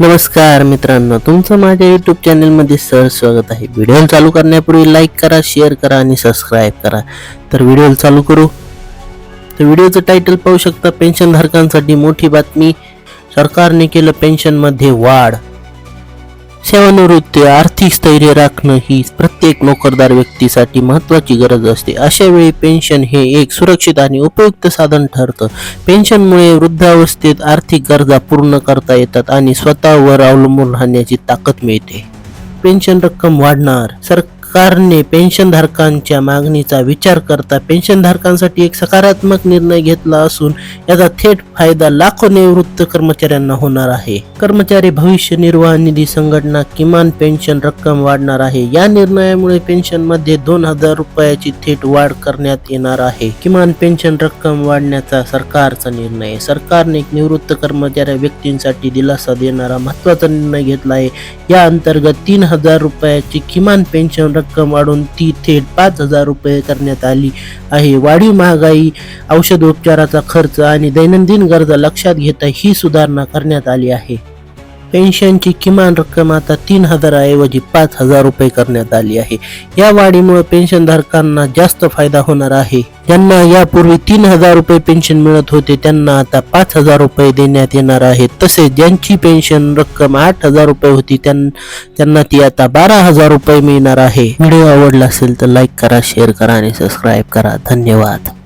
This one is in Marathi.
नमस्कार मित्रांनो तुमचं माझ्या यूट्यूब चॅनलमध्ये सर स्वागत आहे. व्हिडिओ चालू करण्यापूर्वी लाईक करा शेअर करा आणि सबस्क्राईब करा. तर व्हिडिओ चालू करू. तर व्हिडिओचं टायटल पाहू शकता पेन्शनधारकांसाठी मोठी बातमी. सरकारने केलं पेन्शनमध्ये वाढ. सेवानिवृत्ती आर्थिक स्थैर्य राखणं ही प्रत्येक नोकरदार व्यक्तीसाठी महत्त्वाची गरज असते. अशा वेळी पेन्शन हे एक सुरक्षित आणि उपयुक्त साधन ठरतं. पेन्शनमुळे वृद्धावस्थेत आर्थिक गरजा पूर्ण करता येतात आणि स्वतःवर अवलंबून राहण्याची ताकद मिळते. पेन्शन रक्कम वाढणार सर सरकारने पेन्शनधारकांच्या मागणीचा विचार करता पेन्शनधारकांसाठी एक सकारात्मक निर्णय घेतला असून याचा थेट फायदा लाखो निवृत्त कर्मचाऱ्यांना होणार आहे. कर्मचारी भविष्य निर्वाह निधी संघटना किमान पेन्शन रक्कम वाढणार आहे. या निर्णयामुळे पेन्शनमध्ये दोन हजार रुपयाची थेट वाढ करण्यात येणार आहे. किमान पेन्शन रक्कम वाढण्याचा सरकारचा निर्णय. सरकारने निवृत्त कर्मचारी व्यक्तींसाठी दिलासा देणारा महत्त्वाचा निर्णय घेतला आहे. या अंतर्गत तीन हजार रुपयाची किमान पेन्शन रक्कम वाढून ती थेट पाच हजार रुपये करण्यात आली आहे. वाढीव महागाई औषधोपचाराचा खर्च आणि दैनंदिन गरजा लक्षात घेता ही सुधारणा करण्यात आली आहे. पेन्शनची किमान रक्कम आता तीन हजाराऐवजी पाच हजार रुपये करण्यात आली आहे. या वाढीमुळे पेन्शनधारकांना जास्त फायदा होणार आहे. ज्यांना यापूर्वी तीन हजार रुपये पेन्शन मिळत होते त्यांना आता पाच हजार रुपये देण्यात येणार आहे. तसेच ज्यांची पेन्शन रक्कम आठ हजार रुपये होती त्यां- त्यांना ती आता बारा हजार रुपये मिळणार आहे. व्हिडिओ आवडला असेल तर लाईक करा शेअर करा आणि सबस्क्राईब करा. धन्यवाद.